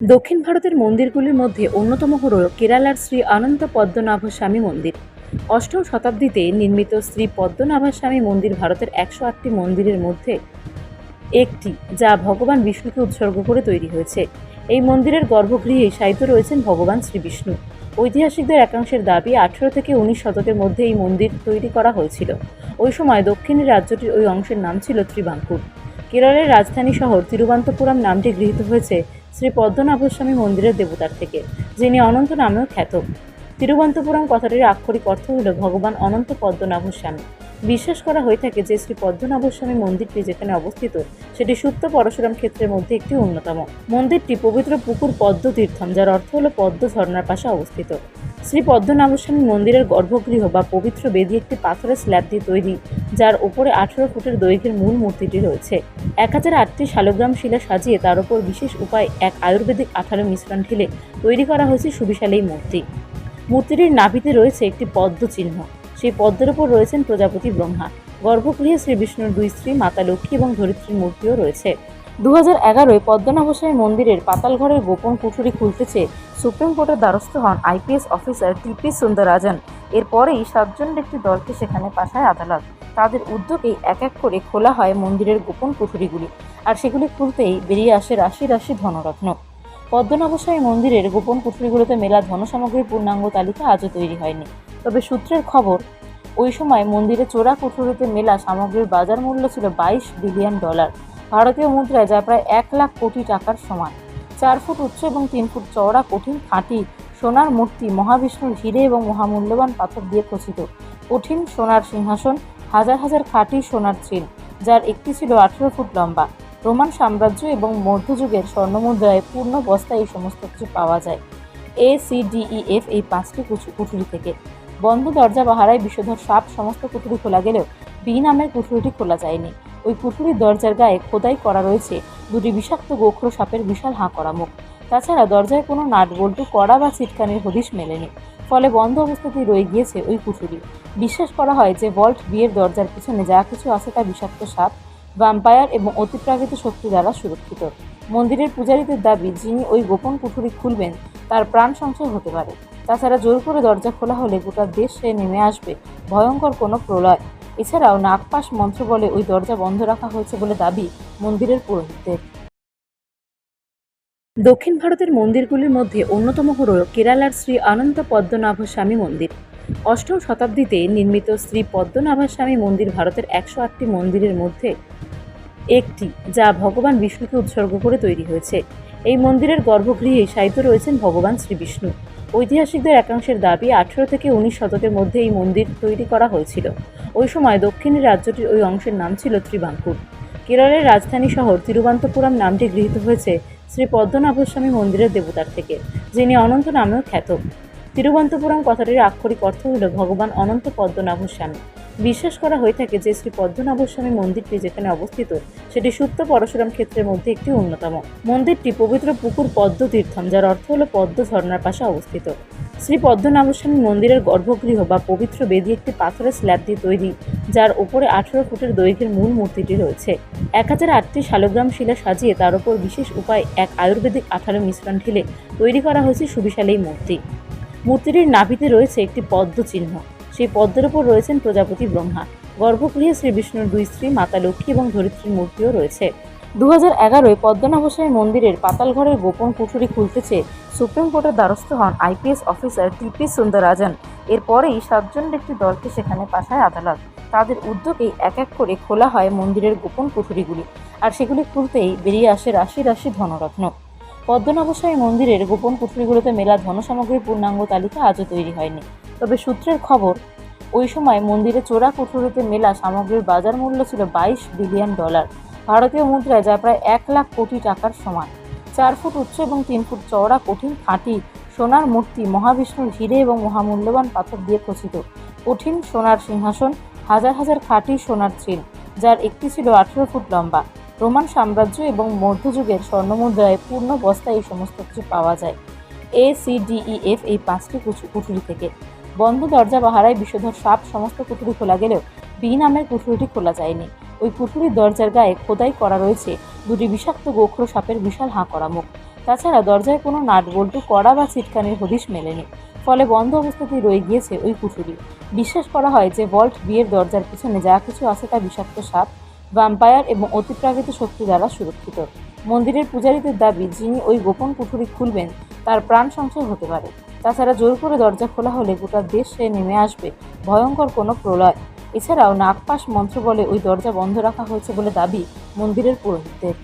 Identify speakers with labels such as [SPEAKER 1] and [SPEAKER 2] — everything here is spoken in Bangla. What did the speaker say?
[SPEAKER 1] দক্ষিণ ভারতের মন্দিরগুলির মধ্যে অন্যতম হল কেরালার শ্রী অনন্ত পদ্মনাভ স্বামী মন্দির। অষ্টম শতাব্দীতে নির্মিত শ্রী পদ্মনাভ স্বামী মন্দির ভারতের একশো আটটি মন্দিরের মধ্যে একটি, যা ভগবান বিষ্ণুকে উৎসর্গ করে তৈরি হয়েছে। এই মন্দিরের গর্ভগৃহে সাহিত্য রয়েছেন ভগবান শ্রী বিষ্ণু। ঐতিহাসিকদের একাংশের দাবি, আঠেরো থেকে উনিশ শতকের মধ্যে এই মন্দির তৈরি করা হয়েছিল। ওই সময় দক্ষিণের রাজ্যটির ওই অংশের নাম ছিল ত্রিবাঙ্কুর। কেরলের রাজধানী শহর তিরুবন্তপুরম নামটি গৃহীত হয়েছে শ্রী পদ্মনাভস্বামী মন্দিরের দেবতার থেকে, যিনি অনন্ত নামেও খ্যাত। তিরুবন্তপুরম কথাটির আক্ষরিক অর্থ হল ভগবান অনন্ত পদ্মনাভস্বামী বিশ্বাস করা হয়ে থাকে যে শ্রী পদ্মনাভস্বামী মন্দিরটি যেখানে অবস্থিত, সেটি সুপ্ত পরশুরাম ক্ষেত্রের মধ্যে একটি অন্যতম। মন্দিরটি পবিত্র পুকুর পদ্ম তীর্থম যার অর্থ হল পদ্ম ঝর্ণার পাশে অবস্থিত। শ্রী পদ্মনাভস্বামী মন্দিরের গর্ভগৃহ বা পবিত্র বেদি একটি পাথরের স্ল্যাব দিয়ে তৈরি, যার উপরে আঠেরো ফুটের দৈর্ঘ্যের মূল মূর্তিটি রয়েছে। এক হাজার আটটি শালগ্রাম শিলা সাজিয়ে তার উপর বিশেষ উপায় এক আয়ুর্বেদিক আঠালো মিশ্রণ ঢেলে তৈরি করা হয়েছে সুবিশাল এই মূর্তি। মূর্তিটির নাভিতে রয়েছে একটি পদ্ম চিহ্ন সেই পদ্মের উপর রয়েছেন প্রজাপতি ব্রহ্মা। গর্ভগৃহে শ্রী বিষ্ণুর দুই স্ত্রী, মাতা লক্ষ্মী এবং ধরিত্রীর মূর্তিও রয়েছে। দু হাজার এগারোয় পদ্মনাভস্বামী মন্দিরের পাতালঘরের গোপন কুঠুরি খুলতেছে সুপ্রিম কোর্টের দ্বারস্থ হন আইপিএস অফিসার টিপি সুন্দরাজন এরপরেই সাতজনের একটি দলকে সেখানে পাঠায় আদালত। তাদের উদ্যোগেই এক এক করে খোলা হয় মন্দিরের গোপন কুঠুরিগুলি আর সেগুলি খুলতেই বেরিয়ে আসে রাশি রাশি ধনরত্ন। পদ্মনাভস্বামী মন্দিরের গোপন কুঠুরিগুলোতে মেলা ধনসামগ্রীর পূর্ণাঙ্গ তালিকা আজও তৈরি হয়নি। তবে সূত্রের খবর, ওই সময় মন্দিরে চোরা কুঠুরিতে মেলা সামগ্রীর বাজার মূল্য ছিল বাইশ বিলিয়ন ডলার। ভারতীয় মুদ্রায় যা প্রায় এক লাখ কোটি টাকার সমান। চার ফুট উচ্চ এবং তিন ফুট চওড়া কঠিন খাঁটি সোনার মূর্তি মহাবিষ্ণুর হিরে এবং মহামূল্যবান পাথর দিয়ে খচিত কঠিন সোনার সিংহাসন, হাজার হাজার খাঁটি সোনার চেন যার একটি ছিল আঠেরো ফুট লম্বা। রোমান সাম্রাজ্য এবং মধ্যযুগের স্বর্ণমুদ্রায় পূর্ণ বস্তায় এই সমস্ত কিছু পাওয়া যায়। এ সিডিইএফ এই পাঁচটি কুঠুরি থেকে। বন্ধ দরজা বাহারায় বিষধর সাপ সমস্ত কুঠুরি খোলা গেলেও বি নামের কুঠুরিটি খোলা যায়নি। ওই কুঠুরির দরজার গায়ে খোদাই করা রয়েছে দুটি বিষাক্ত গোখর সাপের বিশাল হাঁ করা মুখ। তাছাড়া দরজায় কোনো নাট বল্টু কড়া বা ছিটকানির হদিশ মেলেনি। ফলে বন্ধ অবস্থাতেই রয়ে গিয়েছে ওই কুঠুরি বিশ্বাস করা হয় যে ভল্ট বিয়ের দরজার পিছনে যা কিছু আছে তা বিষাক্ত সাপ ভ্যাম্পায়ার এবং অতিপ্রাকৃত শক্তি দ্বারা সুরক্ষিত। মন্দিরের পূজারীদের দাবি, যিনি ওই গোপন কুঠুরি খুলবেন, তার প্রাণ সংশয় হতে পারে। তাছাড়া জোর করে দরজা খোলা হলে গোটা দেশে নেমে আসবে। ভয়ঙ্কর কোনো প্রলয়। এছাড়াও নাগপাশ মন্ত্র বলে ওই দরজা বন্ধ রাখা হয়েছে বলে দাবি মন্দিরের পুরোহিতদের। দক্ষিণ ভারতের মন্দিরগুলির মধ্যে অন্যতম হল কেরালার শ্রী অনন্ত পদ্মনাভ স্বামী মন্দির। অষ্টম শতাব্দীতে নির্মিত শ্রী পদ্মনাভ স্বামী মন্দির ভারতের একশো আটটি মন্দিরের মধ্যে একটি, যা ভগবান বিষ্ণুকে উৎসর্গ করে তৈরি হয়েছে। এই মন্দিরের গর্ভগৃহে সাহিত্য রয়েছেন ভগবান শ্রী বিষ্ণু। ঐতিহাসিকদের একাংশের দাবি আঠেরো থেকে উনিশ শতকের মধ্যে এই মন্দির তৈরি করা হয়েছিল। ওই সময় দক্ষিণের রাজ্যটির ওই অংশের নাম ছিল ত্রিবাঙ্কুর। কেরলের রাজধানী শহর তিরুবন্তপুরম নামটি গৃহীত হয়েছে শ্রী পদ্মনাভস্বামী মন্দিরের দেবতার থেকে, যিনি অনন্ত নামেও খ্যাত। তিরুবন্তপুরম কথাটির আক্ষরিক অর্থ হল ভগবান অনন্ত পদ্মনাভস্বামী। বিশ্বাস করা হয়ে থাকে যে শ্রী পদ্মনাভস্বামী মন্দিরটি যেখানে অবস্থিত, সেটি সুপ্ত পরশুরাম ক্ষেত্রের মধ্যে একটি অন্যতম। মন্দিরটি পবিত্র পুকুর পদ্ম তীর্থম যার অর্থ হল পদ্ম ঝর্ণার পাশে অবস্থিত। শ্রী পদ্মনাভস্বামী মন্দিরের গর্ভগৃহ বা পবিত্র বেদি একটি পাথরের স্ল্যাব দিয়ে তৈরি, যার উপরে আঠেরো ফুটের দৈর্ঘ্যের মূল মূর্তিটি রয়েছে। এক হাজার আটটি শালগ্রাম শিলা সাজিয়ে তার উপর বিশেষ উপায় এক আয়ুর্বেদিক আঠালো মিশ্রণ ঢেলে তৈরি করা হয়েছে সুবিশাল এই মূর্তি। মূর্তিটির নাভিতে রয়েছে একটি পদ্ম চিহ্ন সেই পদ্মের উপর রয়েছেন প্রজাপতি ব্রহ্মা। গর্ভগৃহে শ্রী বিষ্ণুর দুই স্ত্রী, মাতা লক্ষ্মী এবং ধরিত্রীর মূর্তিও রয়েছে। দু হাজার এগারোয় পদ্মনাভস্বামী মন্দিরের পাতালঘরের গোপন কুঠুরি খুলতেছে সুপ্রিম কোর্টের দ্বারস্থ হন আইপিএস অফিসার টিপি সুন্দরাজন এরপরেই সাতজনের একটি দলকে সেখানে পাঠায় আদালত। তাদের উদ্যোগেই এক এক করে খোলা হয় মন্দিরের গোপন কুঠুরিগুলি আর সেগুলি খুলতেই বেরিয়ে আসে রাশি রাশি ধনরত্ন। পদ্মনাভস্বামী মন্দিরের গোপন কুঠুরিগুলোতে মেলা ধনসামগ্রীর পূর্ণাঙ্গ তালিকা আজও তৈরি হয়নি। তবে সূত্রের খবর ওই সময় মন্দিরে চোরা কুঠুরিতে মেলা সামগ্রীর বাজার মূল্য ছিল বাইশ বিলিয়ন ডলার। ভারতীয় মুদ্রায় যা প্রায় এক লাখ কোটি টাকার সমান। চার ফুট উচ্চ এবং তিন ফুট চওড়া কঠিন খাঁটি সোনার মূর্তি মহাবিষ্ণুর হিরে এবং মহামূল্যবান পাথর দিয়ে খচিত কঠিন সোনার সিংহাসন, হাজার হাজার খাঁটি সোনার চেন যার একটি ছিল আঠেরো ফুট লম্বা। রোমান সাম্রাজ্য এবং মধ্যযুগের স্বর্ণমুদ্রায় পূর্ণ বস্তায় এই সমস্ত কিছু পাওয়া যায়। এ সিডিইএফ এই পাঁচটি কুঠুরি থেকে। বন্ধ দরজা বাহারায় বিষধর সাপ সমস্ত কুঠুরি খোলা গেলেও বি নামের কুঠুরিটি খোলা যায়নি। ওই কুঠুরির দরজার গায়ে খোদাই করা রয়েছে দুটি বিষাক্ত গোখর সাপের বিশাল হাঁ করা মুখ। তাছাড়া দরজায় কোনো নাট বল্টু কড়া বা ছিটকানির হদিশ মেলেনি। ফলে বন্ধ অবস্থাতেই রয়ে গিয়েছে ওই কুঠুরি বিশ্বাস করা হয় যে ভল্ট বিয়ের দরজার পিছনে যা কিছু আছে তা বিষাক্ত সাপ ভ্যাম্পায়ার এবং অতিপ্রাকৃত শক্তি দ্বারা সুরক্ষিত। মন্দিরের পূজারীদের দাবি, যিনি ওই গোপন কুঠুরি খুলবেন, তার প্রাণ সংশয় হতে পারে। তাছাড়া জোর করে দরজা খোলা হলে গোটা দেশে নেমে আসবে। ভয়ঙ্কর কোনো প্রলয়। এছাড়াও নাগপাশ মন্ত্র বলে ওই দরজা বন্ধ রাখা হয়েছে বলে দাবি মন্দিরের পুরোহিতদের।